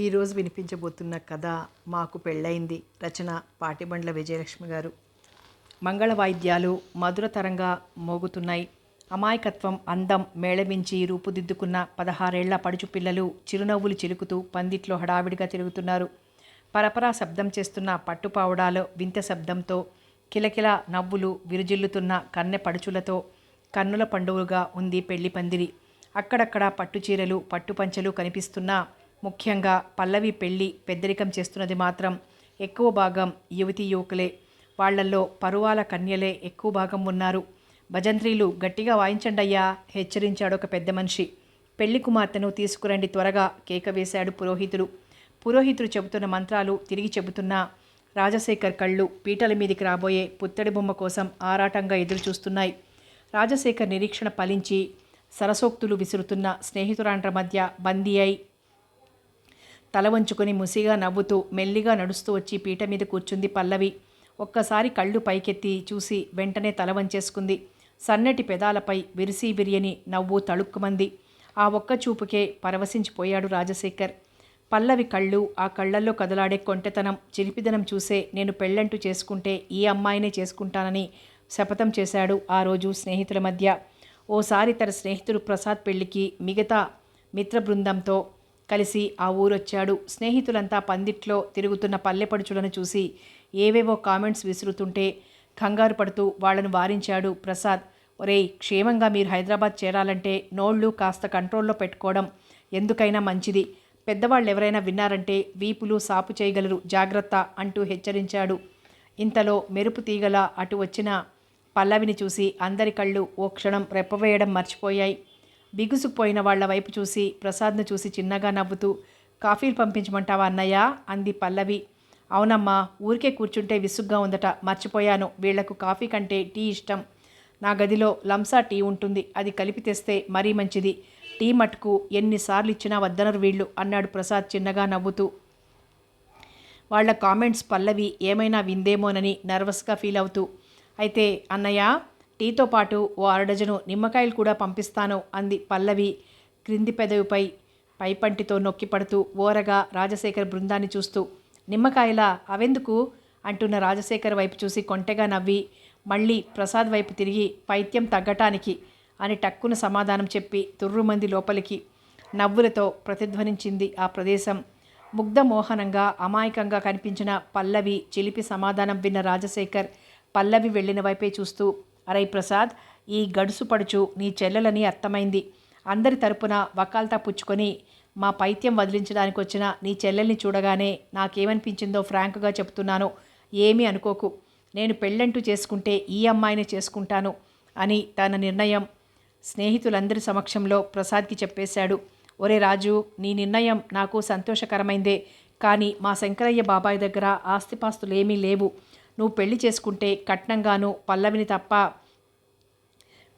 ఈరోజు వినిపించబోతున్న కథ మాకు పెళ్ళైంది రచన పాటిబండ్ల విజయలక్ష్మి గారు. మంగళ వాయిద్యాలు మధురతరంగా మోగుతున్నాయి. అమాయకత్వం అందం మేళమించి రూపుదిద్దుకున్న పదహారేళ్ళ పడుచు పిల్లలు చిరునవ్వులు చిలుకుతూ పందిట్లో హడావిడిగా తిరుగుతున్నారు. పరపరా శబ్దం చేస్తున్న పట్టుపావుడాలో వింత శబ్దంతో కిలకిల నవ్వులు విరుజిల్లుతున్న కన్నె పడుచులతో కన్నుల పండుగగా ఉంది పెళ్ళి పందిరి. అక్కడక్కడ పట్టుచీరలు పట్టుపంచలు కనిపిస్తున్నా ముఖ్యంగా పల్లవి పెళ్ళి పెద్దరికం చేస్తున్నది మాత్రం ఎక్కువ భాగం యువతీ యువకులే. వాళ్ళల్లో పరువాల కన్యలే ఎక్కువ భాగం ఉన్నారు. భజంత్రీలు గట్టిగా వాయించండయ్యా హెచ్చరించాడు ఒక పెద్ద మనిషి. పెళ్ళి కుమార్తెను తీసుకురండి త్వరగా కేక వేశాడు పురోహితుడు. పురోహితుడు చెబుతున్న మంత్రాలు తిరిగి చెబుతున్న రాజశేఖర్ కళ్ళు పీటల మీదికి రాబోయే పుత్తడి బొమ్మ కోసం ఆరాటంగా ఎదురుచూస్తున్నాయి. రాజశేఖర్ నిరీక్షణ ఫలించి సరసోక్తులు విసురుతున్న స్నేహితురాండ్ర మధ్య బందీ అయి తల వంచుకొని ముసిగా నవ్వుతూ మెల్లిగా నడుస్తూ వచ్చి పీట మీద కూర్చుంది పల్లవి. ఒక్కసారి కళ్ళు పైకెత్తి చూసి వెంటనే తల వంచేసుకుంది. సన్నటి పెదాలపై విరిసి బిరియని నవ్వు తళుక్కుమంది. ఆ ఒక్క చూపుకే పరవశించిపోయాడు రాజశేఖర్. పల్లవి కళ్ళు ఆ కళ్ళల్లో కదలాడే కొంటెతనం చిలిపిదనం చూసే నేను పెళ్ళంటూ చేసుకుంటే ఈ అమ్మాయినే చేసుకుంటానని శపథం చేశాడు ఆ రోజు స్నేహితుల మధ్య. ఓసారి తన స్నేహితుడు ప్రసాద్ పెళ్ళికి మిగతా మిత్ర బృందంతో కలిసి ఆ ఊరొచ్చాడు. స్నేహితులంతా పందిట్లో తిరుగుతున్న పల్లెపడుచులను చూసి ఏవేవో కామెంట్స్ విసురుతుంటే కంగారు పడుతూ వాళ్ళను వారించాడు ప్రసాద్. ఒరేయ్ క్షేమంగా మీరు హైదరాబాద్ చేరాలంటే నోళ్ళు కాస్త కంట్రోల్లో పెట్టుకోవడం ఎందుకైనా మంచిది. పెద్దవాళ్ళు ఎవరైనా విన్నారంటే వీపులు సాపు చేయగలరు జాగ్రత్త అంటూ హెచ్చరించాడు. ఇంతలో మెరుపు తీగల అటు వచ్చిన పల్లవిని చూసి అందరి కళ్ళు ఓ క్షణం రెప్పవేయడం మర్చిపోయాయి. బిగుసుకుపోయిన వాళ్ళ వైపు చూసి ప్రసాద్ను చూసి చిన్నగా నవ్వుతూ కాఫీలు పంపించమంటావా అన్నయ్య? అంది పల్లవి. అవునమ్మా ఊరికే కూర్చుంటే విసుగ్గా ఉందట మర్చిపోయాను. వీళ్ళకు కాఫీ కంటే టీ ఇష్టం. నా గదిలో లంసా టీ ఉంటుంది అది కలిపి తెస్తే మరీ మంచిది. టీ మటుకు ఎన్నిసార్లు ఇచ్చినా వద్దనరు వీళ్ళు అన్నాడు ప్రసాద్ చిన్నగా నవ్వుతూ. వాళ్ళ కామెంట్స్ పల్లవి ఏమైనా విందేమోనని నర్వస్గా ఫీల్ అవుతూ. అయితే అన్నయ్య టీతో పాటు ఓ అరడజను నిమ్మకాయలు కూడా పంపిస్తాను అంది పల్లవి క్రింది పెదవిపై పైపంటితో నొక్కి పడుతూ ఓరగా రాజశేఖర్ బృందాన్ని చూస్తూ. నిమ్మకాయలా? అవెందుకు? అంటున్న రాజశేఖర్ వైపు చూసి కొంటెగా నవ్వి మళ్ళీ ప్రసాద్ వైపు తిరిగి పైత్యం తగ్గటానికి అని టక్కున సమాధానం చెప్పి తుర్రుమంది లోపలికి నవ్వులతో ప్రతిధ్వనించింది ఆ ప్రదేశం. ముగ్ధమోహనంగా అమాయకంగా కనిపించిన పల్లవి చిలిపి సమాధానం విన్న రాజశేఖర్ పల్లవి వెళ్ళిన వైపే చూస్తూ అరై ప్రసాద్ ఈ గడుసు పడుచు నీ చెల్లెలని అర్థమైంది అందరి తరపున వకాల్తా పుచ్చుకొని మా పైత్యం వదిలించడానికి వచ్చిన నీ చెల్లెల్ని చూడగానే నాకేమనిపించిందో ఫ్రాంక్గా చెప్తున్నాను. ఏమీ అనుకోకు. నేను పెళ్ళంటూ చేసుకుంటే ఈ అమ్మాయిని చేసుకుంటాను అని తన నిర్ణయం స్నేహితులందరి సమక్షంలో ప్రసాద్కి చెప్పేశాడు. ఒరే రాజు నీ నిర్ణయం నాకు సంతోషకరమైందే కానీ మా శంకరయ్య బాబాయ్ దగ్గర ఆస్తిపాస్తులు ఏమీ లేవు. నువ్వు పెళ్ళి చేసుకుంటే కట్నంగాను పల్లవిని తప్ప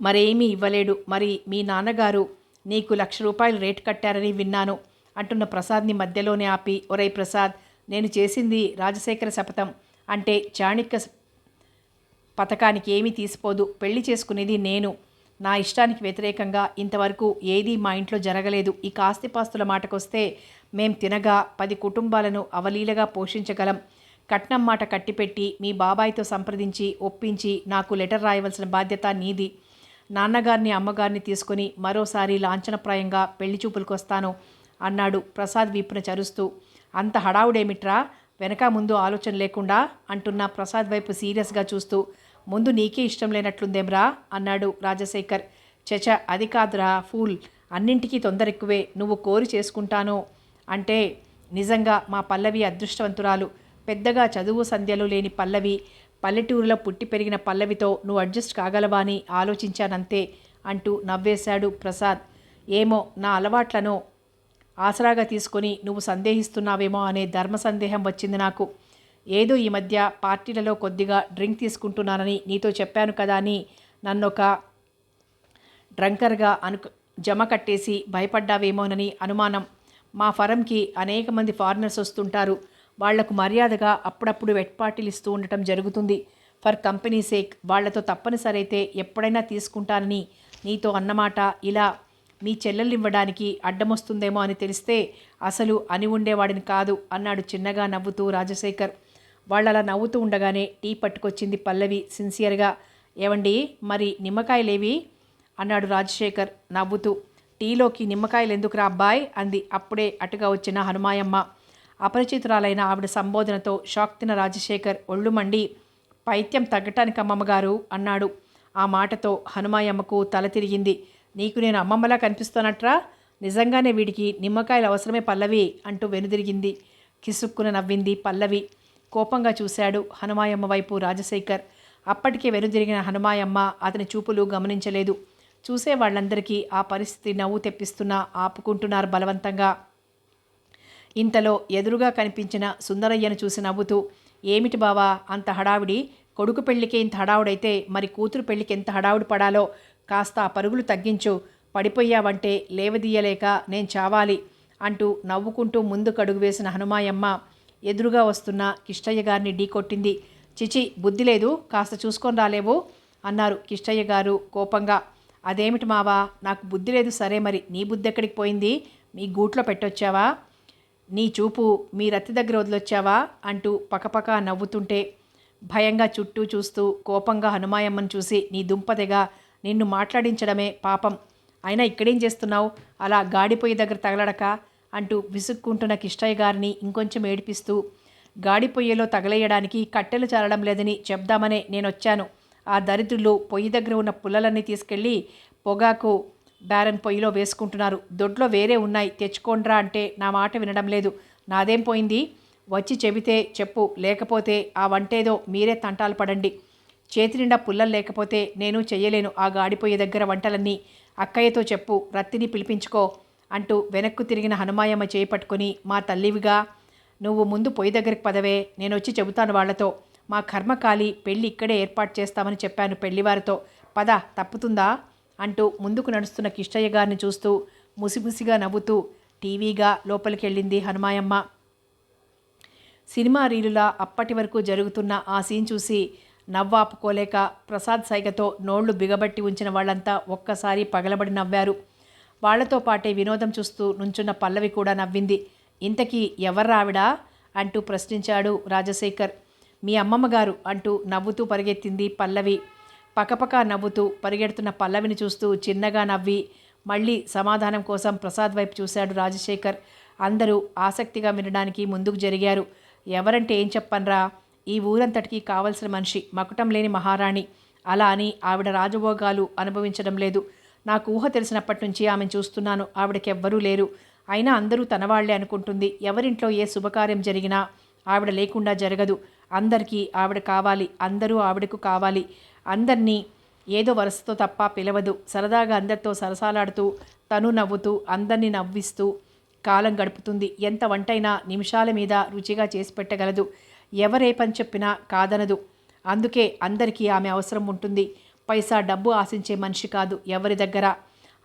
మరేమీ ఇవ్వలేడు. మరి మీ నాన్నగారు నీకు లక్ష రూపాయలు రేటు కట్టారని విన్నాను. అంటున్న ప్రసాద్ని మధ్యలోనే ఆపి ఒరై ప్రసాద్ నేను చేసింది రాజశేఖర శపథం. అంటే చాణిక్య పథకానికి ఏమీ తీసిపోదు. పెళ్ళి చేసుకునేది నేను. నా ఇష్టానికి వ్యతిరేకంగా ఇంతవరకు ఏదీ మా ఇంట్లో జరగలేదు. ఈ కాస్తిపాస్తుల మాటకొస్తే మేం తినగా పది కుటుంబాలను అవలీలగా పోషించగలం. కట్నం మాట కట్టిపెట్టి మీ బాబాయ్తో సంప్రదించి ఒప్పించి నాకు లెటర్ రాయవలసిన బాధ్యత నీది. నాన్నగారిని అమ్మగారిని తీసుకుని మరోసారి లాంఛనప్రాయంగా పెళ్ళి చూపులకు వస్తాను అన్నాడు ప్రసాద్ వీపున చరుస్తూ. అంత హడావుడేమిట్రా? వెనక ముందు ఆలోచన లేకుండా అంటున్న ప్రసాద్ వైపు సీరియస్గా చూస్తూ. ముందు నీకే ఇష్టం లేనట్లుందేమ్రా? అన్నాడు రాజశేఖర్. చచ అది కాదురా ఫూల్. అన్నింటికీ తొందర ఎక్కువే నువ్వు కోరి చేసుకుంటాను అంటే నిజంగా మా పల్లవి అదృష్టవంతురాలు. పెద్దగా చదువు సంధ్యలు లేని పల్లవి. పల్లెటూరులో పుట్టి పెరిగిన పల్లవితో నువ్వు అడ్జస్ట్ కాగలవా అని ఆలోచించానంతే అంటూ నవ్వేశాడు ప్రసాద్. ఏమో నా అలవాట్లను ఆసరాగా తీసుకొని నువ్వు సందేహిస్తున్నావేమో అనే ధర్మ సందేహం వచ్చింది నాకు. ఏదో ఈ మధ్య పార్టీలలో కొద్దిగా డ్రింక్ తీసుకుంటున్నానని నీతో చెప్పాను కదా అని నన్నొక డ్రంకర్గా అను జమ కట్టేసి భయపడ్డావేమోనని అనుమానం. మా ఫరంకి అనేక మంది ఫారినర్స్ వస్తుంటారు. వాళ్ళకు మర్యాదగా అప్పుడప్పుడు వెట్ పార్టీలు ఇస్తూ ఉండటం జరుగుతుంది. ఫర్ కంపెనీ సేక్ వాళ్ళతో తప్పనిసరి అయితే ఎప్పుడైనా తీసుకుంటానని నీతో అన్నమాట. ఇలా మీ చెల్లెళ్ళివ్వడానికి అడ్డమొస్తుందేమో అని తెలిస్తే అసలు అని ఉండేవాడిని కాదు అన్నాడు చిన్నగా నవ్వుతూ రాజశేఖర్. వాళ్ళలా నవ్వుతూ ఉండగానే టీ పట్టుకొచ్చింది పల్లవి సిన్సియర్గా. ఏవండి మరి నిమ్మకాయలేవి? అన్నాడు రాజశేఖర్ నవ్వుతూ. టీలోకి నిమ్మకాయలు ఎందుకురా అబ్బాయ్? అంది. అప్పుడే అటుగా వచ్చిన హనుమాయమ్మ. అపరిచితురాలైన ఆవిడ సంబోధనతో షాక్ తిన రాజశేఖర్ ఒళ్ళు మండి పైత్యం తగ్గటానికి అమ్మమ్మగారు అన్నాడు. ఆ మాటతో హనుమాయమ్మకు తల తిరిగింది. నీకు నేను అమ్మమ్మలా కనిపిస్తానట్రా? నిజంగానే వీడికి నిమ్మకాయలు అవసరమే పల్లవి అంటూ వెనుదిరిగింది. కిసుక్కున నవ్వింది పల్లవి. కోపంగా చూశాడు హనుమాయమ్మ వైపు రాజశేఖర్. అప్పటికే వెనుదిరిగిన హనుమాయమ్మ అతని చూపులు గమనించలేదు. చూసే వాళ్ళందరికీ ఆ పరిస్థితి నవ్వు తెప్పిస్తున్నా ఆపుకుంటున్నారు బలవంతంగా. ఇంతలో ఎదురుగా కనిపించిన సుందరయ్యను చూసి నవ్వుతూ ఏమిటి బావా అంత హడావిడి? కొడుకు పెళ్ళికి ఇంత హడావుడైతే మరి కూతురు పెళ్ళికి ఎంత హడావుడి పడాలో? కాస్త ఆ పరుగులు తగ్గించు. పడిపోయావంటే లేవదీయలేక నేను చావాలి అంటూ నవ్వుకుంటూ ముందుకు అడుగు వేసిన హనుమాయమ్మ ఎదురుగా వస్తున్న కిష్టయ్య గారిని ఢీకొట్టింది చిచి బుద్ధి లేదు. కాస్త చూసుకొని రాలేవు అన్నారు కిష్టయ్య గారు కోపంగా. అదేమిటి మావా నాకు బుద్ధి లేదు. సరే మరి నీ బుద్ధి ఎక్కడికి పోయింది? మీ గూట్లో పెట్టొచ్చావా? నీ చూపు మీ రతి దగ్గర వదిలొచ్చావా? అంటూ పకపక నవ్వుతుంటే భయంగా చుట్టూ చూస్తూ కోపంగా హనుమాయమ్మను చూసి నీ దుంపదెగా నిన్ను మాట్లాడించడమే పాపం. అయినా ఇక్కడేం చేస్తున్నావు? అలా గాడిపోయి దగ్గర తగలడక అంటూ విసుక్కుంటున్న కిష్టయ్య గారిని ఇంకొంచెం ఏడిపిస్తూ గాడిపొయ్యలో తగలేయడానికి కట్టెలు చాలడం లేదని చెప్దామనే నేను వచ్చాను ఆ దరిద్రులు పొయ్యి దగ్గర ఉన్న పుల్లలన్నీ తీసుకెళ్ళి పొగాకు బ్యారన్ పొయ్యిలో వేసుకుంటున్నారు. దొడ్లో వేరే ఉన్నాయి. తెచ్చుకోండ్రా అంటే నా మాట వినడం లేదు. నాదేం పోయింది? వచ్చి చెబితే చెప్పు. లేకపోతే ఆ వంటేదో మీరే తంటాలు పడండి. చేతి నిండా పుల్లలు లేకపోతే నేను చెయ్యలేను. ఆ గాడిపోయే దగ్గర వంటలన్నీ అక్కయ్యతో చెప్పు. రత్తిని పిలిపించుకో అంటూ వెనక్కు తిరిగిన హనుమాయమ్మ చేయి మా తల్లివిగా నువ్వు ముందు పొయ్యి దగ్గరికి పదవే. నేను వచ్చి చెబుతాను వాళ్ళతో మా కర్మకాలి పెళ్ళి ఇక్కడే ఏర్పాటు చేస్తామని చెప్పాను పెళ్ళివారితో పద తప్పుతుందా? అంటూ ముందుకు నడుస్తున్న కిష్టయ్య గారిని చూస్తూ ముసిముసిగా నవ్వుతూ టీవీగా లోపలికి వెళ్ళింది హనుమాయమ్మ. సినిమా రీలులా అప్పటి వరకు జరుగుతున్న ఆ సీన్ చూసి నవ్వాపుకోలేక ప్రసాద్ సైగతో నోళ్ళు బిగబట్టి ఉంచిన వాళ్ళంతా ఒక్కసారి పగలబడి నవ్వారు. వాళ్ళతో పాటే వినోదం చూస్తూ నుంచున్న పల్లవి కూడా నవ్వింది. ఇంతకీ ఎవర్రావిడా అంటూ ప్రశ్నించాడు రాజశేఖర్. మీ అమ్మమ్మ గారు అంటూ నవ్వుతూ పరిగెత్తింది పల్లవి. పకపక నవ్వుతూ పరిగెడుతున్న పల్లవిని చూస్తూ చిన్నగా నవ్వి మళ్ళీ సమాధానం కోసం ప్రసాద్ వైపు చూశాడు రాజశేఖర్. అందరూ ఆసక్తిగా వినడానికి ముందుకు జరిగారు. ఎవరంటే ఏం చెప్పనరా? ఈ ఊరంతటికి కావలసిన మనిషి మకుటం లేని మహారాణి. అలా అని ఆవిడ రాజభోగాలు అనుభవించడం లేదు. నాకు ఊహ తెలిసినప్పటి నుంచి ఆమెను చూస్తున్నాను. ఆవిడకెవ్వరూ లేరు. అయినా అందరూ తనవాళ్ళే అనుకుంటుంది. ఎవరింట్లో ఏ శుభకార్యం జరిగినా ఆవిడ లేకుండా జరగదు. అందరికీ ఆవిడ కావాలి. అందరూ ఆవిడకు కావాలి. అందరినీ ఏదో వరుసతో తప్ప పిలవదు. సరదాగా అందరితో సరసాలాడుతూ తను నవ్వుతూ అందరినీ నవ్విస్తూ కాలం గడుపుతుంది. ఎంత వంటైనా నిమిషాల మీద రుచిగా చేసి పెట్టగలదు. ఎవరే పని చెప్పినా కాదనదు. అందుకే అందరికీ ఆమె అవసరం ఉంటుంది. పైసా డబ్బు ఆశించే మనిషి కాదు ఎవరి దగ్గర.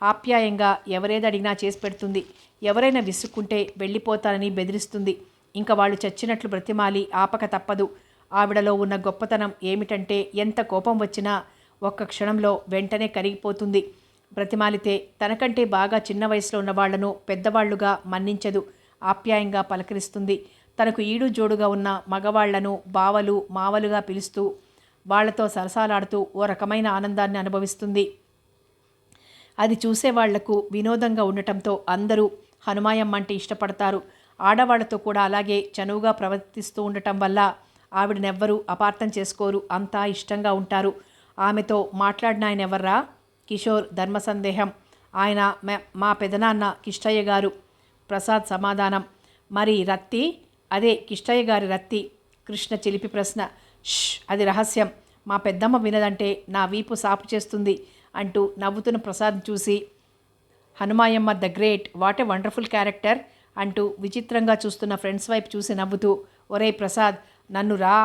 ఆప్యాయంగా ఎవరేదడిగినా చేసి పెడుతుంది. ఎవరైనా విసుక్కుంటే వెళ్ళిపోతానని బెదిరిస్తుంది. ఇంకా వాళ్ళు చచ్చినట్లు బ్రతిమాలి ఆపక తప్పదు. ఆవిడలో ఉన్న గొప్పతనం ఏమిటంటే ఎంత కోపం వచ్చినా ఒక్క క్షణంలో వెంటనే కరిగిపోతుంది. బ్రతిమాలితే తనకంటే బాగా చిన్న వయసులో ఉన్న వాళ్ళను పెద్దవాళ్ళుగా మన్నించదు. ఆప్యాయంగా పలకరిస్తుంది. తనకు ఈడు జోడుగా ఉన్న మగవాళ్ళను బావలు మావలుగా పిలుస్తూ వాళ్ళతో సరసాలాడుతూ ఓ రకమైన ఆనందాన్ని అనుభవిస్తుంది. అది చూసేవాళ్ళకు వినోదంగా ఉండటంతో అందరూ హనుమాయమ్మ అంటే ఇష్టపడతారు. ఆడవాళ్ళతో కూడా అలాగే చనువుగా ప్రవర్తిస్తూ ఉండటం వల్ల ఆవిడనెవ్వరూ అపార్థం చేసుకోరు అంతా ఇష్టంగా ఉంటారు. ఆమెతో మాట్లాడిన ఆయన ఎవర్రా కిషోర్ ధర్మ సందేహం ఆయన మా పెదనాన్న కిష్టయ్య గారు. ప్రసాద్ సమాధానం. మరి రత్తి? అదే కిష్టయ్య గారి రత్తి. కృష్ణ చిలిపి ప్రశ్న. ష్ అది రహస్యం. మా పెద్దమ్మ వినదంటే నా వీపు సాపు చేస్తుంది అంటూ నవ్వుతున్న ప్రసాద్ చూసి Hanumayamma the great what a wonderful character అంటూ విచిత్రంగా చూస్తున్న ఫ్రెండ్స్ వైపు చూసి నవ్వుతూ ఒరే ప్రసాద్ నన్ను రా.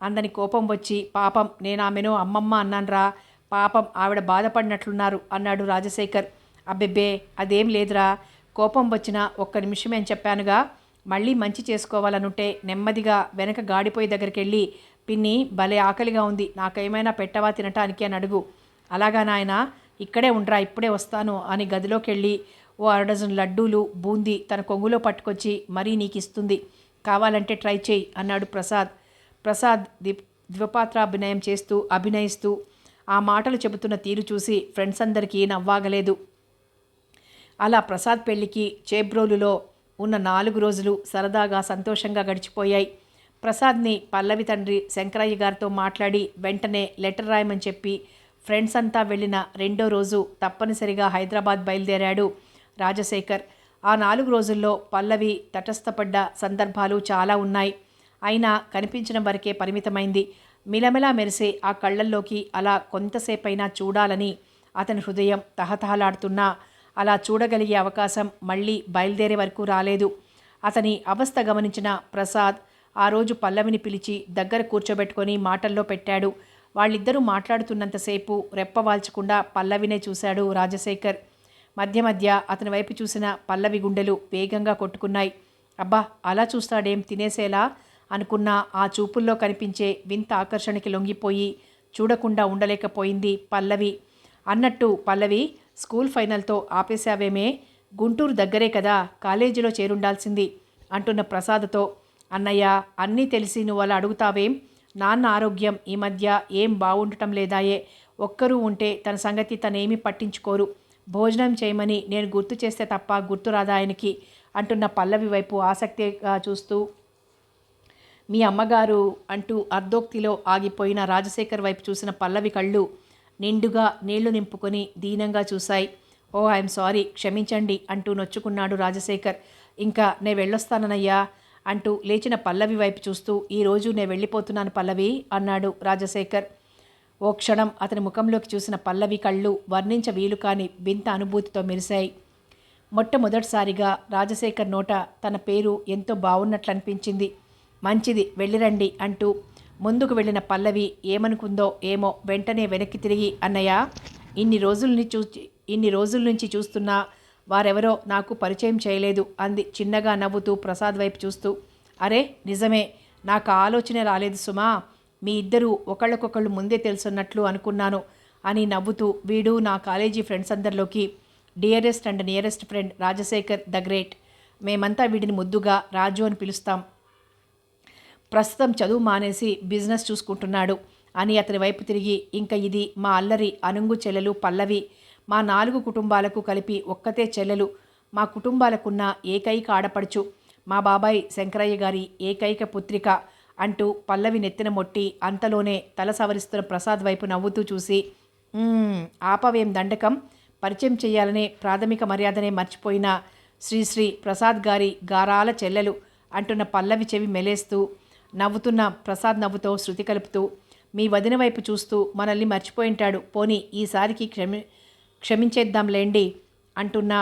అందని కోపం వచ్చి పాపం నేను ఆమెను అమ్మమ్మ అన్నాన్రా. పాపం ఆవిడ బాధపడినట్లున్నారు అన్నాడు రాజశేఖర్. అబ్బెబ్బే అదేం లేదురా. కోపం వచ్చిన ఒక్క నిమిషమే అని చెప్పానుగా. మళ్ళీ మంచి చేసుకోవాలనుంటే నెమ్మదిగా వెనక గాడిపోయి దగ్గరికి వెళ్ళి పిన్ని భలే ఆకలిగా ఉంది నాకేమైనా పెట్టవా తినటానికి అని అడుగు. అలాగా నాయన ఇక్కడే ఉండరా ఇప్పుడే వస్తాను అని గదిలోకి వెళ్ళి ఓ అరడజన్ లడ్డూలు బూందీ తన కొంగులో పట్టుకొచ్చి మరీ నీకు ఇస్తుంది కావాలంటే ట్రై చేయి అన్నాడు ప్రసాద్. ప్రసాద్ దిప్ ద్విపాత్రాభినయం చేస్తూ అభినయిస్తూ ఆ మాటలు చెబుతున్న తీరు చూసి ఫ్రెండ్స్ అందరికీ నవ్వాగలేదు. అలా ప్రసాద్ పెళ్ళికి చేబ్రోలులో ఉన్న నాలుగు రోజులు సరదాగా సంతోషంగా గడిచిపోయాయి. ప్రసాద్ని పల్లవి తండ్రి శంకరయ్య గారితో మాట్లాడి వెంటనే లెటర్ రాయమని చెప్పి ఫ్రెండ్స్ అంతా వెళ్ళిన రెండో రోజు తప్పనిసరిగా హైదరాబాద్ బయలుదేరాడు రాజశేఖర్. ఆ నాలుగు రోజుల్లో పల్లవి తటస్థపడ్డ సందర్భాలు చాలా ఉన్నాయి. అయినా కనిపించడం వరకే పరిమితమైంది. మిలమిలా మెరిసే ఆ కళ్ళల్లోకి అలా కొంతసేపైనా చూడాలని అతని హృదయం తహతహలాడుతున్నా. అలా చూడగలిగే అవకాశం మళ్ళీ బయలుదేరే వరకు రాలేదు. అతని అవస్థ గమనించిన ప్రసాద్ ఆ రోజు పల్లవిని పిలిచి దగ్గర కూర్చోబెట్టుకొని మాటల్లో పెట్టాడు. వాళ్ళిద్దరూ మాట్లాడుతున్నంతసేపు రెప్పవాల్చకుండా పల్లవినే చూశాడు రాజశేఖర్. మధ్య మధ్య అతని వైపు చూసిన పల్లవి గుండెలు వేగంగా కొట్టుకున్నాయి. అబ్బా అలా చూస్తాడేం తినేసేలా అనుకున్న ఆ చూపుల్లో కనిపించే వింత ఆకర్షణకి లొంగిపోయి చూడకుండా ఉండలేకపోయింది పల్లవి. అన్నట్టు పల్లవి స్కూల్ ఫైనల్తో ఆపేశావేమే గుంటూరు దగ్గరే కదా కాలేజీలో చేరుండాల్సింది అంటున్న ప్రసాద్తో. అన్నయ్య అన్నీ తెలిసి నువ్వు అలా అడుగుతావేం? నాన్న ఆరోగ్యం ఈ మధ్య ఏం బాగుండటం లేదాయే. ఒక్కరూ ఉంటే తన సంగతి తనేమీ పట్టించుకోరు. భోజనం చేయమని నేను గుర్తు చేస్తే తప్ప గుర్తు రాదా ఆయనకి అంటున్న పల్లవి వైపు ఆసక్తిగా చూస్తూ మీ అమ్మగారు అంటూ అర్ధోక్తిలో ఆగిపోయిన రాజశేఖర్ వైపు చూసిన పల్లవి కళ్ళు నిండుగా నీళ్ళు నింపుకొని దీనంగా చూశాయి. ఓ ఐఎమ్ సారీ క్షమించండి అంటూ నొచ్చుకున్నాడు రాజశేఖర్. ఇంకా నే వెళ్ళొస్తానన్నయ్యా అంటూ లేచిన పల్లవి వైపు చూస్తూ ఈరోజు నే వెళ్ళిపోతున్నాను పల్లవి అన్నాడు రాజశేఖర్. ఓ క్షణం అతని ముఖంలోకి చూసిన పల్లవి కళ్ళు వర్ణించ వీలు కాని వింత అనుభూతితో మెరిశాయి. మొట్టమొదటిసారిగా రాజశేఖర్ నోట తన పేరు ఎంతో బాగున్నట్లు అనిపించింది మంచిది వెళ్ళిరండి అంటూ ముందుకు వెళ్ళిన పల్లవి ఏమనుకుందో ఏమో వెంటనే వెనక్కి తిరిగి అన్నయ్య ఇన్ని రోజుల్ని చూచి ఇన్ని రోజుల నుంచి చూస్తున్నా వారెవరో నాకు పరిచయం చేయలేదు అంది చిన్నగా నవ్వుతూ ప్రసాద్ వైపు చూస్తూ. అరే నిజమే నాకు ఆ ఆలోచనే రాలేదు సుమా. మీ ఇద్దరూ ఒకళ్ళకొకళ్ళు ముందే తెలుసున్నట్లు అనుకున్నాను అని నవ్వుతూ వీడు నా college friends అందరిలోకి dearest and nearest friend Rajasekhar the great. మేమంతా వీడిని ముద్దుగా రాజు అని పిలుస్తాం. ప్రస్తుతం చదువు మానేసి బిజినెస్ చూసుకుంటున్నాడు అని అతని వైపు తిరిగి ఇంకా ఇది మా అల్లరి అనుంగు చెల్లెలు పల్లవి. మా నాలుగు కుటుంబాలకు కలిపి ఒక్కతే చెల్లెలు. మా కుటుంబాలకున్న ఏకైక ఆడపడుచు మా బాబాయ్ శంకరయ్య గారి ఏకైక పుత్రిక. అంటూ పల్లవి నెత్తిన మొట్టి అంతలోనే తల సవరిస్తున్న ప్రసాద్ వైపు నవ్వుతూ చూసి ఆపవేం దండకం? పరిచయం చేయాలనే ప్రాథమిక మర్యాదనే మర్చిపోయిన శ్రీశ్రీ ప్రసాద్ గారి గారాల చెల్లెలు అంటున్న పల్లవి చెవి మెలేస్తూ నవ్వుతున్న ప్రసాద్ నవ్వుతో శృతి కలుపుతూ మీ వదిన వైపు చూస్తూ మనల్ని మర్చిపోయింటాడు. పోనీ ఈసారికి క్షమి క్షమించేద్దాంలేండి అంటున్న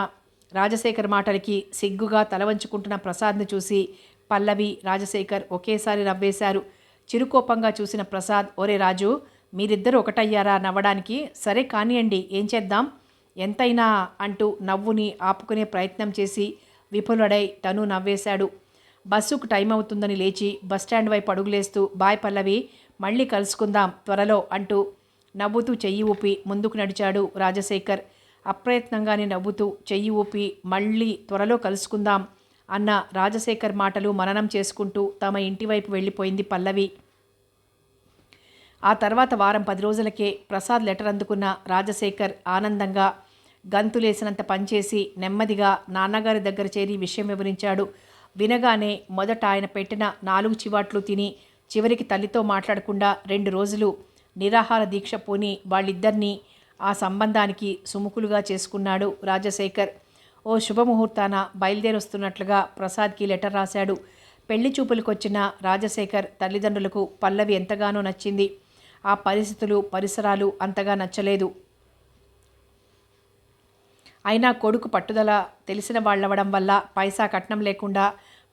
రాజశేఖర్ మాటలకి సిగ్గుగా తల వంచుకుంటున్న ప్రసాద్ను చూసి పల్లవి రాజశేఖర్ ఒకేసారి నవ్వేశారు. చిరుకోపంగా చూసిన ప్రసాద్ ఒరే రాజు మీరిద్దరూ ఒకటయ్యారా? నవ్వడానికి? సరే కానియండి ఏం చేద్దాం? ఎంతైనా అంటూ నవ్వుని ఆపుకునే ప్రయత్నం చేసి విఫలుడై తను నవ్వేశాడు. బస్సుకు టైం అవుతుందని లేచి బస్టాండ్ వైపు అడుగులేస్తూ బాయ్ పల్లవి మళ్ళీ కలుసుకుందాం త్వరలో అంటూ నవ్వుతూ చెయ్యి ఊపి ముందుకు నడిచాడు రాజశేఖర్. అప్రయత్నంగానే నవ్వుతూ చెయ్యి ఊపి మళ్ళీ త్వరలో కలుసుకుందాం అన్న రాజశేఖర్ మాటలు మననం చేసుకుంటూ తమ ఇంటివైపు వెళ్ళిపోయింది పల్లవి. ఆ తర్వాత వారం పది రోజులకే ప్రసాద్ లెటర్ అందుకున్న రాజశేఖర్ ఆనందంగా గంతులేసినంత పనిచేసి నెమ్మదిగా నాన్నగారి దగ్గర చేరి విషయం వివరించాడు. వినగానే మొదట ఆయన పెట్టిన నాలుగు చివాట్లు తిని చివరికి తల్లితో మాట్లాడకుండా రెండు రోజులు నిరాహార దీక్ష పోని వాళ్ళిద్దరినీ ఆ సంబంధానికి సుముఖులుగా చేసుకున్నాడు రాజశేఖర్. ఓ శుభముహూర్తాన బయలుదేరొస్తున్నట్లుగా ప్రసాద్కి లెటర్ రాశాడు. పెళ్ళి చూపులకొచ్చిన రాజశేఖర్ తల్లిదండ్రులకు పల్లవి ఎంతగానో నచ్చింది. ఆ పరిస్థితులు పరిసరాలు అంతగా నచ్చలేదు. అయినా కొడుకు పట్టుదల తెలిసిన వాళ్ళవడం వల్ల పైసా కట్నం లేకుండా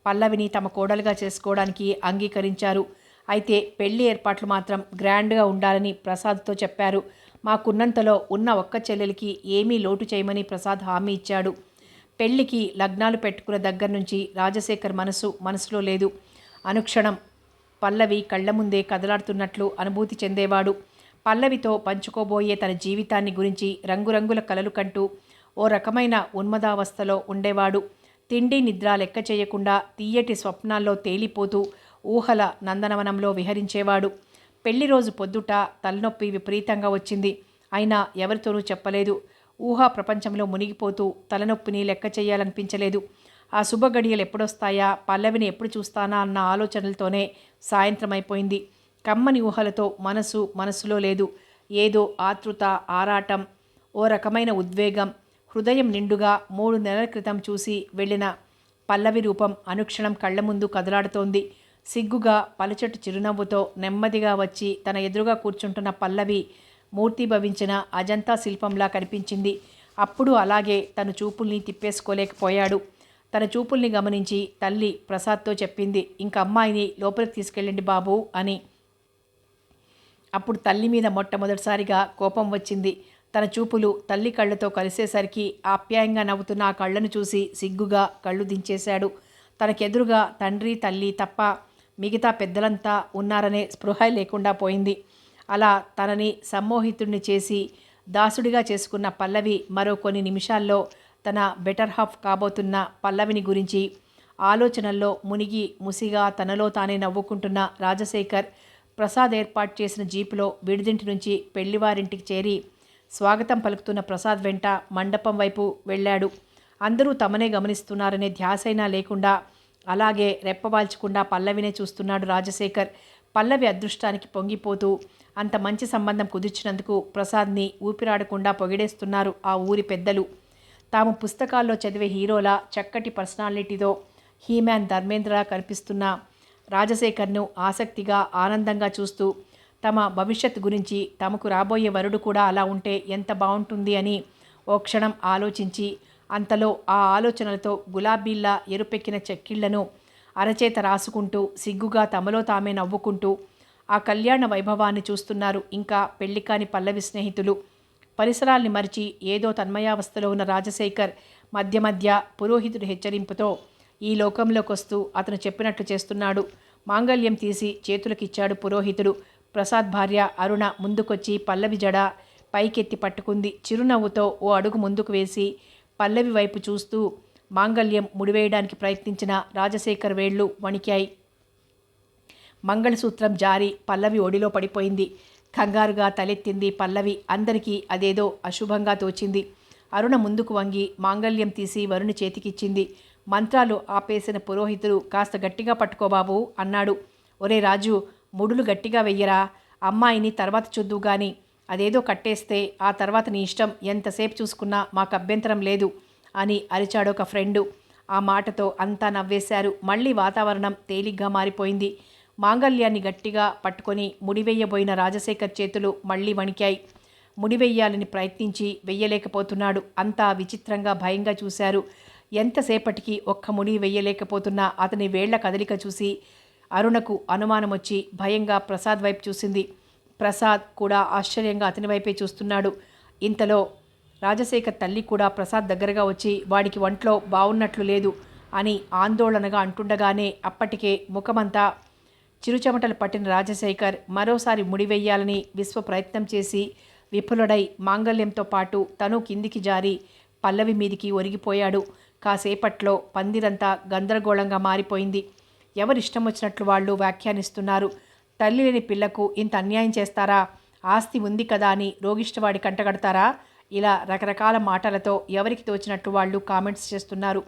పల్లవిని తమ కోడలుగా చేసుకోవడానికి అంగీకరించారు. అయితే పెళ్ళి ఏర్పాట్లు మాత్రం గ్రాండ్గా ఉండాలని ప్రసాద్తో చెప్పారు. మాకున్నంతలో ఉన్న ఒక్క చెల్లెలికి ఏమీ లోటు చేయమని ప్రసాద్ హామీ ఇచ్చాడు. పెళ్ళికి లగ్నాలు పెట్టుకున్న దగ్గర నుంచి రాజశేఖర్ మనసు మనసులో లేదు. అనుక్షణం పల్లవి కళ్ళ ముందే కదలాడుతున్నట్లు అనుభూతి చెందేవాడు. పల్లవితో పంచుకోబోయే తన జీవితాన్ని గురించి రంగురంగుల కలలు కంటూ ఓ రకమైన ఉన్మదావస్థలో ఉండేవాడు. తిండి నిద్ర లెక్క చేయకుండా తీయటి స్వప్నాల్లో తేలిపోతూ ఊహల నందనవనంలో విహరించేవాడు. పెళ్ళి రోజు పొద్దుట తలనొప్పి విపరీతంగా వచ్చింది. అయినా ఎవరితోనూ చెప్పలేదు. ఊహా ప్రపంచంలో మునిగిపోతూ తలనొప్పిని లెక్క చేయాలనిపించలేదు. ఆ శుభ గడియలు ఎప్పుడొస్తాయా? పల్లవిని ఎప్పుడు చూస్తానా అన్న ఆలోచనలతోనే సాయంత్రం అయిపోయింది కమ్మని ఊహలతో మనసు మనసులో లేదు. ఏదో ఆతృత ఆరాటం ఓ రకమైన ఉద్వేగం హృదయం నిండుగా మూడు నెలల క్రితం చూసి వెళ్ళిన పల్లవి రూపం అనుక్షణం కళ్ళ ముందు కదలాడుతోంది. సిగ్గుగా పలుచటి చిరునవ్వుతో నెమ్మదిగా వచ్చి తన ఎదురుగా కూర్చుంటున్న పల్లవి మూర్తిభవించిన అజంతా శిల్పంలా కనిపించింది. అప్పుడు అలాగే తన చూపుల్ని తిప్పేసుకోలేకపోయాడు. తన చూపుల్ని గమనించి తల్లి ప్రసాద్తో చెప్పింది ఇంక అమ్మాయిని లోపలికి తీసుకెళ్ళండి బాబు అని. అప్పుడు తల్లి మీద మొట్టమొదటిసారిగా కోపం వచ్చింది. తన చూపులు తల్లి కళ్ళతో కలిసేసరికి ఆప్యాయంగా నవ్వుతున్న ఆ కళ్ళను చూసి సిగ్గుగా కళ్ళు దించేశాడు. తనకెదురుగా తండ్రి తల్లి తప్ప మిగతా పెద్దలంతా ఉన్నారనే స్పృహ లేకుండా పోయింది. అలా తనని సమ్మోహితుడిని చేసి దాసుడిగా చేసుకున్న పల్లవి మరో కొన్ని నిమిషాల్లో తన బెటర్ హాఫ్ కాబోతున్న పల్లవిని గురించి ఆలోచనల్లో మునిగి ముసిగా తనలో తానే నవ్వుకుంటున్న రాజశేఖర్ ప్రసాద్ ఏర్పాటు చేసిన జీపులో విడిదింటి నుంచి పెళ్ళివారింటికి చేరి స్వాగతం పలుకుతున్న ప్రసాద్ వెంట మండపం వైపు వెళ్ళాడు. అందరూ తమనే గమనిస్తున్నారనే ధ్యాసైనా లేకుండా అలాగే రెప్పవాల్చకుండా పల్లవినే చూస్తున్నాడు రాజశేఖర్. పల్లవి అదృష్టానికి పొంగిపోతూ అంత మంచి సంబంధం కుదిర్చినందుకు ప్రసాద్ని ఊపిరాడకుండా పొగిడేస్తున్నారు ఆ ఊరి పెద్దలు. తాము పుస్తకాల్లో చదివే హీరోల చక్కటి పర్సనాలిటీతో హీమ్యాన్ ధర్మేంద్ర కనిపిస్తున్న రాజశేఖర్ను ఆసక్తిగా ఆనందంగా చూస్తూ తమ భవిష్యత్ గురించి తమకు రాబోయే వరుడు కూడా అలా ఉంటే ఎంత బాగుంటుంది అని ఓ క్షణం ఆలోచించి అంతలో ఆ ఆలోచనలతో గులాబీల్లా ఎరుపెక్కిన చెక్కిళ్ళను అరచేత రాసుకుంటూ సిగ్గుగా తమలో తామే నవ్వుకుంటూ ఆ కళ్యాణ వైభవాన్ని చూస్తున్నారు ఇంకా పెళ్ళికాని పల్లవి స్నేహితులు. పరిసరాల్ని మరిచి ఏదో తన్మయావస్థలో ఉన్న రాజశేఖర్ మధ్య మధ్య పురోహితుడి హెచ్చరింపుతో ఈ లోకంలోకి వస్తూ అతను చెప్పినట్లు చేస్తున్నాడు. మాంగళ్యం తీసి చేతులకిచ్చాడు పురోహితుడు. ప్రసాద్ భార్య అరుణ ముందుకొచ్చి పల్లవి జడ పైకెత్తి పట్టుకుంది. చిరునవ్వుతో ఓ అడుగు ముందుకు వేసి పల్లవి వైపు చూస్తూ మాంగళ్యం ముడివేయడానికి ప్రయత్నించిన రాజశేఖర్ వేళ్ళు వణికాయి. మంగళసూత్రం జారి పల్లవి ఒడిలో పడిపోయింది. కంగారుగా తలెత్తింది పల్లవి. అందరికీ అదేదో అశుభంగా తోచింది. అరుణ ముందుకు వంగి మాంగళ్యం తీసి వరుణి చేతికిచ్చింది. మంత్రాలు ఆపేసిన పురోహితుడు కాస్త గట్టిగా పట్టుకోబాబు అన్నాడు. ఒరే రాజు ముడులు గట్టిగా వెయ్యరా? అమ్మాయిని తర్వాత చూద్దు గాని అదేదో కట్టేస్తే ఆ తర్వాత నీ ఇష్టం. ఎంతసేపు చూసుకున్నా మాకు అభ్యంతరం లేదు. అని అరిచాడు ఒక ఫ్రెండు. ఆ మాటతో అంతా నవ్వేశారు. మళ్ళీ వాతావరణం తేలిగ్గా మారిపోయింది. మాంగల్యాన్ని గట్టిగా పట్టుకొని ముడివేయబోయిన రాజశేఖర్ చేతులు మళ్ళీ వణికాయి. ముడివెయ్యాలని ప్రయత్నించి వెయ్యలేకపోతున్నాడు. అంతా విచిత్రంగా భయంగా చూశారు. ఎంతసేపటికి ఒక్క ముడి వెయ్యలేకపోతున్నా అతని వేళ్ళ కదలిక చూసి అరుణకు అనుమానం వచ్చి భయంగా ప్రసాద్ వైపు చూసింది. ప్రసాద్ కూడా ఆశ్చర్యంగా అతని వైపే చూస్తున్నాడు. ఇంతలో రాజశేఖర్ తల్లి కూడా ప్రసాద్ దగ్గరగా వచ్చి వాడికి ఒంట్లో బాగున్నట్లు లేదు అని ఆందోళనగా అంటుండగానే అప్పటికే ముఖమంతా చిరుచెమటలు పట్టిన రాజశేఖర్ మరోసారి ముడివేయాలని విశ్వ ప్రయత్నం చేసి విఫలుడై మాంగళ్యంతో పాటు తను కిందికి జారి పల్లవి మీదికి ఒరిగిపోయాడు. కాసేపట్లో పందిరంతా గందరగోళంగా మారిపోయింది. ఎవరిష్టం వచ్చినట్లు వాళ్ళు వ్యాఖ్యానిస్తున్నారు. తల్లి లేని పిల్లకు ఇంత అన్యాయం చేస్తారా? ఆస్తి ఉంది కదా అని రోగిష్టవాడి కంటగడతారా? ఇలా రకరకాల మాటలతో ఎవరికి తోచినట్టు వాళ్ళు కామెంట్స్ చేస్తున్నారు.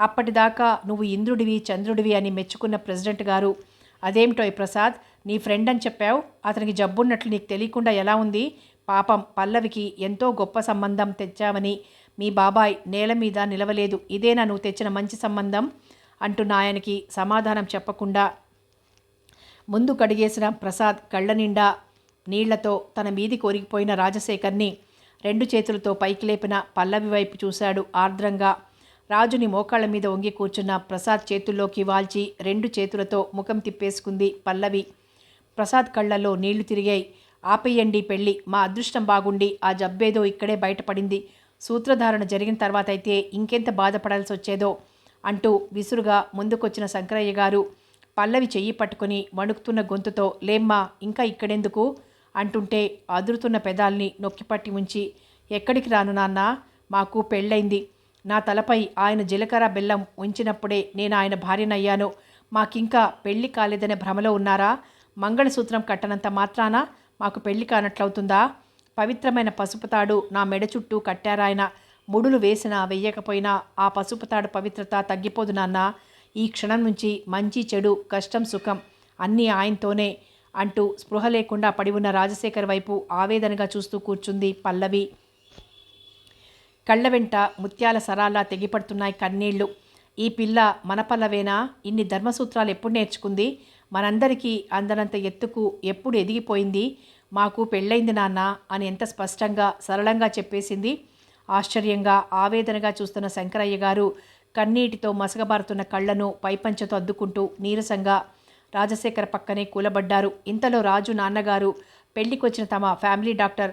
అప్పటిదాకా నువ్వు ఇంద్రుడివి చంద్రుడివి అని మెచ్చుకున్న ప్రెసిడెంట్ గారు. అదేమిటోయ్ ప్రసాద్ నీ ఫ్రెండ్ అని చెప్పావు. అతనికి జబ్బున్నట్లు నీకు తెలియకుండా ఎలా ఉంది? పాపం పల్లవికి ఎంతో గొప్ప సంబంధం తెచ్చావని మీ బాబాయ్ నేల మీద నిలవలేదు. ఇదేనా నువ్వు తెచ్చిన మంచి సంబంధం? అంటున్న ఆయనకి సమాధానం చెప్పకుండా ముందు కడిగేసిన ప్రసాద్ కళ్ళ నిండా నీళ్ళతో తన మీది కోరికిపోయిన రాజశేఖర్ని రెండు చేతులతో పైకి లేపిన పల్లవి వైపు చూశాడు ఆర్ద్రంగా. రాజుని మోకాళ్ళ మీద వంగి కూర్చున్న ప్రసాద్ చేతుల్లోకి వాల్చి రెండు చేతులతో ముఖం తిప్పేసుకుంది పల్లవి. ప్రసాద్ కళ్ళల్లో నీళ్ళు తిరిగాయి. ఆపేయండి పెళ్ళి మా అదృష్టం బాగుండి ఆ జబ్బేదో ఇక్కడే బయటపడింది. సూత్రధారణ జరిగిన తర్వాత అయితే ఇంకెంత బాధపడాల్సి వచ్చేదో అంటూ విసురుగా ముందుకొచ్చిన శంకరయ్య గారు పల్లవి చెయ్యి పట్టుకుని వణుకుతున్న గొంతుతో లేమ్మా ఇంకా ఇక్కడెందుకు? అంటుంటే అదురుతున్న పెదాల్ని నొక్కిపట్టి ఉంచి ఎక్కడికి రాను నాన్న? మాకు పెళ్ళైంది. నా తలపై ఆయన జీలకర్ర బెల్లం ఉంచినప్పుడే నేను ఆయన భార్యనయ్యాను. మాకింకా పెళ్ళి కాలేదనే భ్రమలో ఉన్నారా? మంగళసూత్రం కట్టనంత మాత్రాన? మాకు పెళ్ళి కానట్లవుతుందా? పవిత్రమైన పసుపుతాడు నా మెడ చుట్టూ కట్టారాయన. ముడులు వేసినా వెయ్యకపోయినా ఆ పసుపుతాడు పవిత్రత తగ్గిపోదు నాన్న. ఈ క్షణం నుంచి మంచి చెడు కష్టం సుఖం అన్నీ ఆయనతోనే. అంటూ స్పృహ లేకుండా పడి ఉన్న రాజశేఖర్ వైపు ఆవేదనగా చూస్తూ కూర్చుంది పల్లవి. కళ్ళ వెంట ముత్యాల సరాల్లా తెగిపడుతున్నాయి కన్నీళ్ళు. ఈ పిల్ల మన పల్లవేనా? ఇన్ని ధర్మసూత్రాలు ఎప్పుడు నేర్చుకుంది? మనందరికీ అందనంత ఎత్తుకు ఎప్పుడు ఎదిగిపోయింది? మాకు పెళ్ళైంది నాన్న అని ఎంత స్పష్టంగా సరళంగా చెప్పేసింది. ఆశ్చర్యంగా ఆవేదనగా చూస్తున్న శంకరయ్య గారు కన్నీటితో మసగబారుతున్న కళ్ళను పైపంచతో అద్దుకుంటూ నీరసంగా రాజశేఖర్ పక్కనే కూలబడ్డారు. ఇంతలో రాజు నాన్నగారు పెళ్ళికొచ్చిన తమ ఫ్యామిలీ డాక్టర్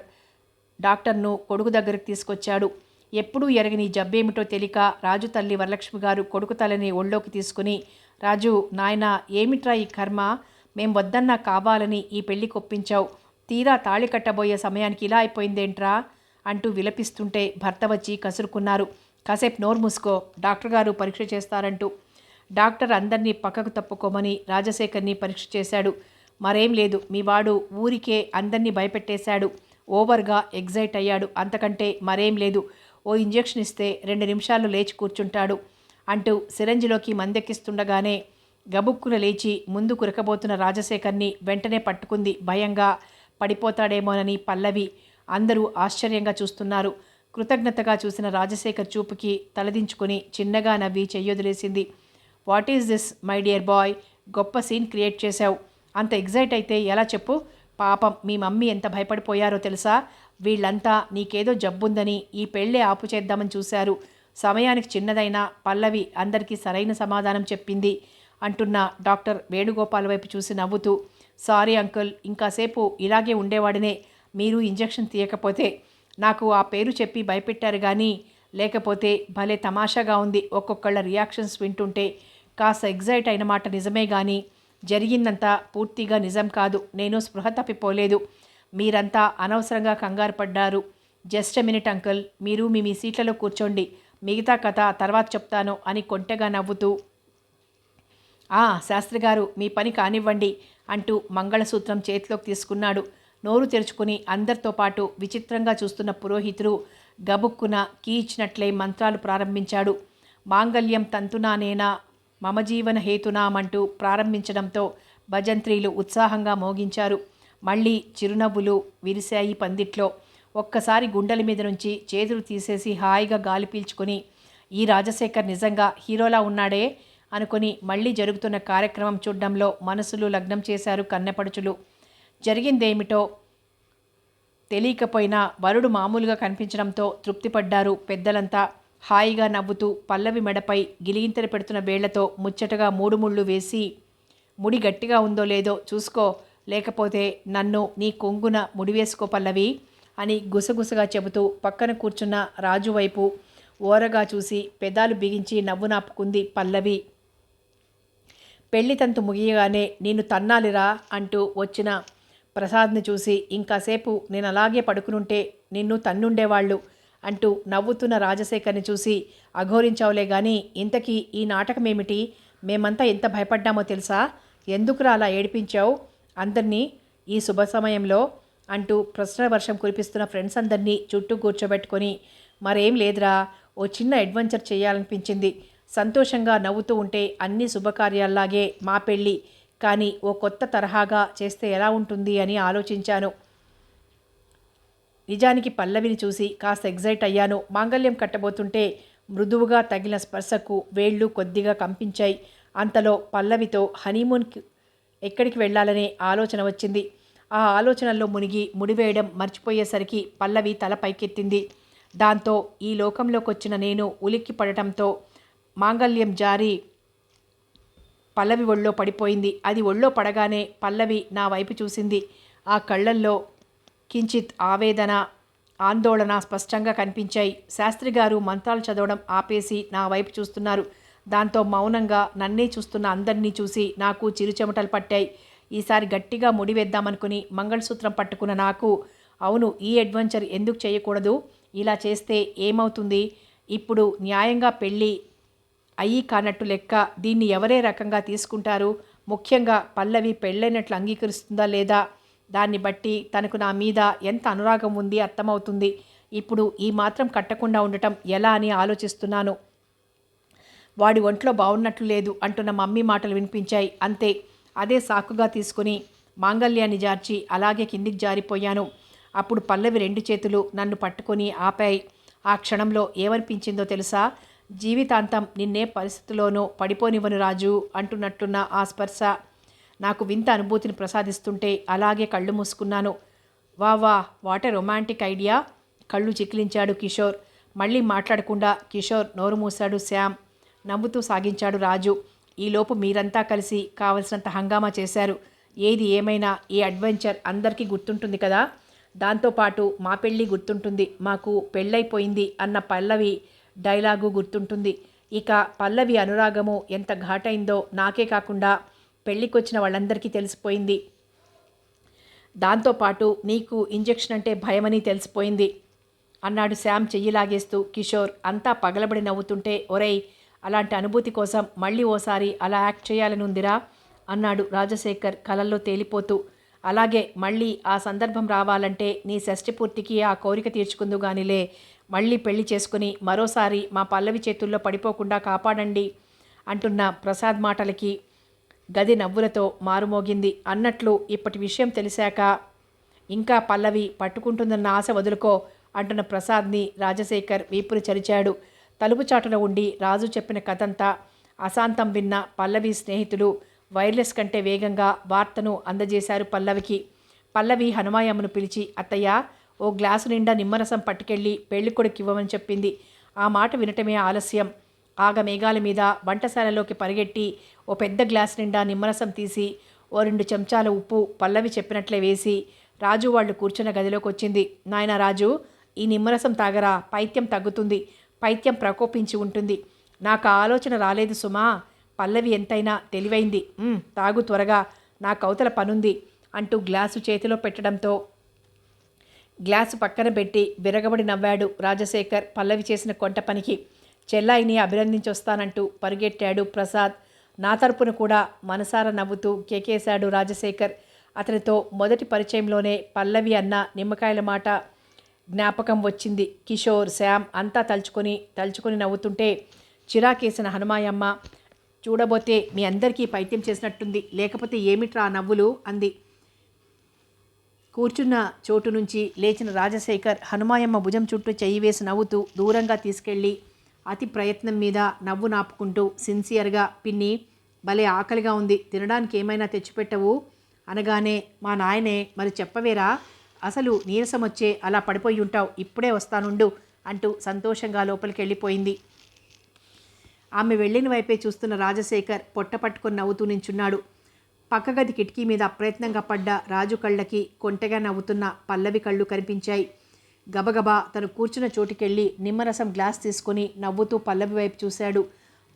డాక్టర్ను కొడుకు దగ్గరికి తీసుకొచ్చాడు. ఎప్పుడూ ఎరగని జబ్బేమిటో తెలియక రాజు తల్లి వరలక్ష్మి గారు కొడుకు తలని ఒళ్ళోకి తీసుకుని రాజు నాయన ఏమిట్రా ఈ కర్మ? మేం వద్దన్నా కావాలని ఈ పెళ్ళి కొప్పించావు తీరా తాళి కట్టబోయే సమయానికి ఇలా అయిపోయిందేంట్రా? అంటూ విలపిస్తుంటే భర్త వచ్చి కసురుకున్నారు. కాసేపు నోరు మూసుకో డాక్టర్ గారు పరీక్ష చేస్తారంటూ డాక్టర్ అందరినీ పక్కకు తప్పుకోమని రాజశేఖర్ని పరీక్ష చేశాడు. మరేం లేదు మీ వాడు ఊరికే అందరినీ భయపెట్టేశాడు. ఓవర్గా ఎగ్జైట్ అయ్యాడు. అంతకంటే మరేం లేదు. ఓ ఇంజెక్షన్ ఇస్తే రెండు నిమిషాలు లేచి కూర్చుంటాడు అంటూ సిరంజిలోకి మందెక్కిస్తుండగానే గబుక్కున లేచి ముందు కురకబోతున్న రాజశేఖర్ని వెంటనే పట్టుకుంది. భయంగా పడిపోతాడేమోనని పల్లవి అందరూ ఆశ్చర్యంగా చూస్తున్నారు. కృతజ్ఞతగా చూసిన రాజశేఖర్ చూపుకి తలదించుకుని చిన్నగా నవ్వి చెయ్యొదిలేసింది. What is this my dear boy? గొప్ప సీన్ క్రియేట్ చేశావు. అంత ఎగ్జైట్ అయితే ఎలా చెప్పు? పాపం మీ మమ్మీ ఎంత భయపడిపోయారో తెలుసా? వీళ్ళంతా నీకేదో జబ్బుందని ఈ పెళ్ళే ఆపు చేద్దామని చూశారు. సమయానికి చిన్నదైన పల్లవి అందరికీ సరైన సమాధానం చెప్పింది అంటున్న డాక్టర్ వేణుగోపాల్ వైపు చూసి నవ్వుతూ సారీ అంకుల్ ఇంకాసేపు ఇలాగే ఉండేవాడినే. మీరు ఇంజెక్షన్ తీయకపోతే నాకు ఆ పేరు చెప్పి భయపెట్టారు కానీ లేకపోతే భలే తమాషాగా ఉంది ఒక్కొక్కళ్ళ రియాక్షన్స్ వింటుంటే. కాస్త ఎగ్జైట్ అయిన మాట నిజమే కానీ జరిగిందంతా పూర్తిగా నిజం కాదు. నేను స్పృహ తప్పిపోలేదు. మీరంతా అనవసరంగా కంగారు పడ్డారు. Just minute uncle. మీరు మీ మీ సీట్లలో కూర్చోండి. మిగతా కథ తర్వాత చెప్తాను అని కొంటెగా నవ్వుతూ ఆ శాస్త్రి గారు మీ పని కానివ్వండి అంటూ మంగళసూత్రం చేతిలోకి తీసుకున్నాడు. నోరు తెరుచుకుని అందరితో పాటు విచిత్రంగా చూస్తున్న పురోహితుడు గబుక్కున కీ ఇచ్చినట్లే మంత్రాలు ప్రారంభించాడు. మాంగల్యం తంతునానేనా మమ జీవన హేతునామంటూ ప్రారంభించడంతో భజంత్రీలు ఉత్సాహంగా మోగించారు. మళ్ళీ చిరునవ్వులు విరిశాయి పందిట్లో. ఒక్కసారి గుండెల మీద నుంచి చేతులు తీసేసి హాయిగా గాలి పీల్చుకొని ఈ రాజశేఖర్ నిజంగా హీరోలా ఉన్నాడే? అనుకుని మళ్ళీ జరుగుతున్న కార్యక్రమం చూడడంలో మనసులు లగ్నం చేశారు కన్నెపడుచులు. జరిగిందేమిటో తెలియకపోయినా వరుడు మామూలుగా కనిపించడంతో తృప్తిపడ్డారు పెద్దలంతా. హాయిగా నవ్వుతూ పల్లవి మెడపై గిలిగింతలు పెడుతున్న వేళ్ళతో ముచ్చటగా మూడు ముళ్ళు వేసి ముడి గట్టిగా ఉందో లేదో చూసుకో లేకపోతే నన్ను నీ కొంగున ముడివేసుకో పల్లవి అని గుసగుసగా చెబుతూ పక్కన కూర్చున్న రాజు వైపు ఓరగా చూసి పెదాలు బిగించి నవ్వు నాపుకుంది పల్లవి. పెళ్ళి తంతు ముగియగానే నేను తన్నాలిరా అంటూ వచ్చిన ప్రసాద్ని చూసి ఇంకాసేపు నేను అలాగే పడుకునుంటే నిన్ను తన్నుండేవాళ్ళు. అంటూ నవ్వుతున్న రాజశేఖర్ని చూసి అఘోరించావులే గాని ఇంతకీ ఈ నాటకమేమిటి? మేమంతా ఎంత భయపడ్డామో తెలుసా? ఎందుకురా అలా ఏడిపించావు? అందరినీ ఈ శుభ సమయంలో అంటూ ప్రశ్న వర్షం కురిపిస్తున్న ఫ్రెండ్స్ అందరినీ చుట్టూ కూర్చోబెట్టుకొని మరేం లేదురా ఓ చిన్న అడ్వెంచర్ చేయాలనిపించింది. సంతోషంగా నవ్వుతూ ఉంటే అన్ని శుభకార్యాల్లాగే మా పెళ్ళి. కానీ ఓ కొత్త తరహాగా చేస్తే ఎలా ఉంటుంది? అని ఆలోచించాను. నిజానికి పల్లవిని చూసి కాస్త ఎగ్జైట్ అయ్యాను. మాంగల్యం కట్టబోతుంటే మృదువుగా తగిలిన స్పర్శకు వేళ్ళు కొద్దిగా కంపించాయి. అంతలో పల్లవితో హనీమూన్కి ఎక్కడికి వెళ్ళాలనే ఆలోచన వచ్చింది. ఆ ఆలోచనల్లో మునిగి ముడివేయడం మర్చిపోయేసరికి పల్లవి తల పైకెత్తింది. దాంతో ఈ లోకంలోకి వచ్చిన నేను ఉలిక్కి పడటంతో మాంగల్యం జారి పల్లవి ఒళ్ళో పడిపోయింది. అది ఒళ్ళో పడగానే పల్లవి నా వైపు చూసింది. ఆ కళ్ళల్లో కించిత్ ఆవేదన ఆందోళన స్పష్టంగా కనిపించాయి. శాస్త్రి గారు మంత్రాలు చదవడం ఆపేసి నా వైపు చూస్తున్నారు. దాంతో మౌనంగా నన్నే చూస్తున్న అందరినీ చూసి నాకు చిరుచెమటలు పట్టాయి. ఈసారి గట్టిగా ముడివేద్దామనుకుని మంగళసూత్రం పట్టుకున్న నాకు అవును ఈ అడ్వెంచర్ ఎందుకు చేయకూడదు? ఇలా చేస్తే ఏమవుతుంది? ఇప్పుడు న్యాయంగా పెళ్ళి అయ్యి కానట్టు లెక్క దీన్ని ఎవరే రకంగా తీసుకుంటారు? ముఖ్యంగా పల్లవి పెళ్ళైనట్లు అంగీకరిస్తుందా లేదా? దాన్ని బట్టి తనకు నా మీద ఎంత అనురాగం ఉంది అర్థమవుతుంది. ఇప్పుడు ఈ మాత్రం కట్టకుండా ఉండటం ఎలా అని ఆలోచిస్తున్నాను. వాడి ఒంట్లో బాగున్నట్లు లేదు అంటున్న మమ్మీ మాటలు వినిపించాయి. అంతే అదే సాకుగా తీసుకుని మాంగల్యాన్ని జార్చి అలాగే కిందికి జారిపోయాను. అప్పుడు పల్లవి రెండు చేతులు నన్ను పట్టుకొని ఆపాయి. ఆ క్షణంలో ఏమనిపించిందో తెలుసా? జీవితాంతం నిన్నే పరిస్థితిలోనూ పడిపోనివ్వను రాజు అంటున్నట్టున్న ఆ స్పర్శ. నాకు వింత అనుభూతిని ప్రసాదిస్తుంటే అలాగే కళ్ళు మూసుకున్నాను. వా వా వాట్ ఏ రొమాంటిక్ ఐడియా! కళ్ళు చిక్లించాడు కిషోర్. మళ్ళీ మాట్లాడకుండా కిషోర్ నోరు మూశాడు శ్యామ్. నవ్వుతూ సాగించాడు రాజు. ఈలోపు మీరంతా కలిసి కావలసినంత హంగామా చేశారు. ఏది ఏమైనా ఈ అడ్వెంచర్ అందరికీ గుర్తుంటుంది కదా? దాంతోపాటు మా పెళ్ళి గుర్తుంటుంది. మాకు పెళ్ళైపోయింది అన్న పల్లవి డైలాగు గుర్తుంటుంది. ఇక పల్లవి అనురాగము ఎంత ఘాటైందో నాకే కాకుండా పెళ్ళికొచ్చిన వాళ్ళందరికీ తెలిసిపోయింది. దాంతోపాటు నీకు ఇంజెక్షన్ అంటే భయమని తెలిసిపోయింది. అన్నాడు శ్యామ్ చెయ్యి లాగేస్తూ కిషోర్ అంతా పగలబడి నవ్వుతుంటే ఒరేయ్ అలాంటి అనుభూతి కోసం మళ్ళీ ఓసారి అలా యాక్ట్ చేయాలని ఉందిరా అన్నాడు రాజశేఖర్ కలల్లో తేలిపోతూ. అలాగే మళ్ళీ ఆ సందర్భం రావాలంటే నీ షష్ఠి పూర్తికి ఆ కోరిక తీర్చుకుందు గానిలే మళ్ళీ పెళ్ళి చేసుకుని మరోసారి మా పల్లవి చేతుల్లో పడిపోకుండా కాపాడండి అంటున్న ప్రసాద్ మాటలకి. గది నవ్వులతో మారుమోగింది. అన్నట్లు ఇప్పటి విషయం తెలిసాక ఇంకా పల్లవి పట్టుకుంటుందన్న ఆశ వదులుకో అంటున్న ప్రసాద్ని రాజశేఖర్ వీపులు చరిచాడు. తలుపు చాటున ఉండి రాజు చెప్పిన కథంతా అశాంతం విన్న పల్లవి స్నేహితులు వైర్లెస్ కంటే వేగంగా వార్తను అందజేశారు పల్లవికి. పల్లవి హనుమాయమ్మను పిలిచి అత్తయ్య ఓ గ్లాసు నిండా నిమ్మరసం పట్టుకెళ్ళి పెళ్ళికొడుకు ఇవ్వమని చెప్పింది. ఆ మాట వినటమే ఆలస్యం. ఆగ మేఘాల మీద వంటశాలలోకి పరిగెట్టి ఓ పెద్ద గ్లాస్ నిండా నిమ్మరసం తీసి ఓ రెండు చెంచాల ఉప్పు పల్లవి చెప్పినట్లే వేసి రాజు వాళ్ళు కూర్చున్న గదిలోకి వచ్చింది నాయన రాజు ఈ నిమ్మరసం తాగరా. పైత్యం తగ్గుతుంది. పైత్యం ప్రకోపించి ఉంటుంది. నాకు ఆలోచన రాలేదు సుమా. పల్లవి ఎంతైనా తెలివైంది. తాగు త్వరగా. నా కవతల పనుంది అంటూ గ్లాసు చేతిలో పెట్టడంతో గ్లాసు పక్కన పెట్టి విరగబడి నవ్వాడు రాజశేఖర్ పల్లవి చేసిన కొంట పనికి. చెల్లాయిని అభినందించొస్తానంటూ పరిగెట్టాడు ప్రసాద్. నా తరపున కూడా మనసారా నవ్వుతూ కేకేశాడు రాజశేఖర్. అతనితో మొదటి పరిచయంలోనే పల్లవి అన్న నిమ్మకాయల మాట జ్ఞాపకం వచ్చింది. కిషోర్ శ్యామ్ అంతా తలుచుకొని తలుచుకొని నవ్వుతుంటే చిరాకేసిన హనుమాయమ్మ చూడబోతే మీ అందరికీ పైత్యం చేసినట్టుంది లేకపోతే ఏమిట్రా నవ్వులు? అంది. కూర్చున్న చోటు నుంచి లేచిన రాజశేఖర్ హనుమాయమ్మ భుజం చుట్టూ చెయ్యి వేసి నవ్వుతూ దూరంగా తీసుకెళ్ళి అతి ప్రయత్నం మీద నవ్వు నాపుకుంటూ సిన్సియర్గా పిన్ని భలే ఆకలిగా ఉంది తినడానికి ఏమైనా తెచ్చిపెట్టవు? అనగానే మా నాయనే మరి చెప్పవేరా? అసలు నీరసం వచ్చే అలా పడిపోయి ఉంటావు ఇప్పుడే వస్తానుండు అంటూ సంతోషంగా లోపలికి వెళ్ళిపోయింది ఆమె వెళ్ళిన వైపే చూస్తున్న రాజశేఖర్ పొట్ట పట్టుకొని నవ్వుతూ నించున్నాడు. పక్క గది కిటికీ మీద అప్రయత్నంగా పడ్డ రాజు కళ్ళకి కొంటగా నవ్వుతున్న పల్లవి కళ్ళు కనిపించాయి. గబగబా తను కూర్చున్న చోటుకెళ్ళి నిమ్మరసం గ్లాస్ తీసుకొని నవ్వుతూ పల్లవి వైపు చూశాడు.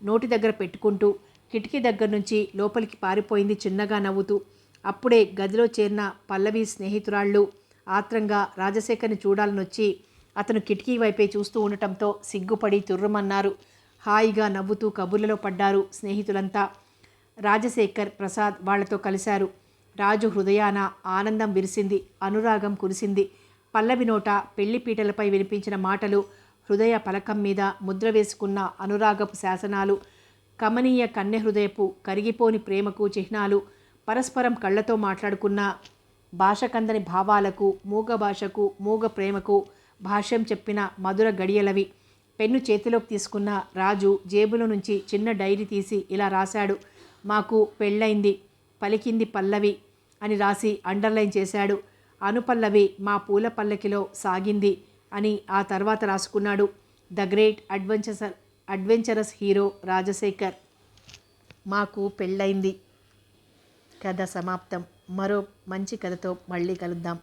నోటి దగ్గర పెట్టుకుంటూ కిటికీ దగ్గర నుంచి లోపలికి పారిపోయింది చిన్నగా నవ్వుతూ. అప్పుడే గదిలో చేరిన పల్లవి స్నేహితురాళ్ళు ఆత్రంగా రాజశేఖర్ని చూడాలని వచ్చి అతను కిటికీ వైపే చూస్తూ ఉండటంతో సిగ్గుపడి తుర్రమన్నారు. హాయిగా నవ్వుతూ కబుర్లలో పడ్డారు స్నేహితులంతా. రాజశేఖర్ ప్రసాద్ వాళ్ళతో కలిశారు. రాజు హృదయాన ఆనందం విరిసింది అనురాగం కురిసింది. పల్లవి నోట పెళ్ళి పీటలపై వినిపించిన మాటలు హృదయ పలకం మీద ముద్ర వేసుకున్న అనురాగపు శాసనాలు కమనీయ కన్నె హృదయపు కరిగిపోని ప్రేమకు చిహ్నాలు పరస్పరం కళ్ళతో మాట్లాడుకున్న భాషకందని భావాలకు మూగ భాషకు మూగ ప్రేమకు భాష్యం చెప్పిన మధుర గడియలవి. పెన్ను చేతిలోకి తీసుకున్న రాజు జేబులో నుంచి చిన్న డైరీ తీసి ఇలా రాశాడు మాకు పెళ్ళైంది పలికింది పల్లవి అని రాసి అండర్లైన్ చేశాడు. అనుపల్లవి మా పూల పల్లకిలో సాగింది అని ఆ తర్వాత రాసుకున్నాడు. The great adventure adventurous hero Rajasekhar. మాకు పెళ్ళైంది కథ సమాప్తం. మరో మంచి కథతో మళ్ళీ కలుద్దాం.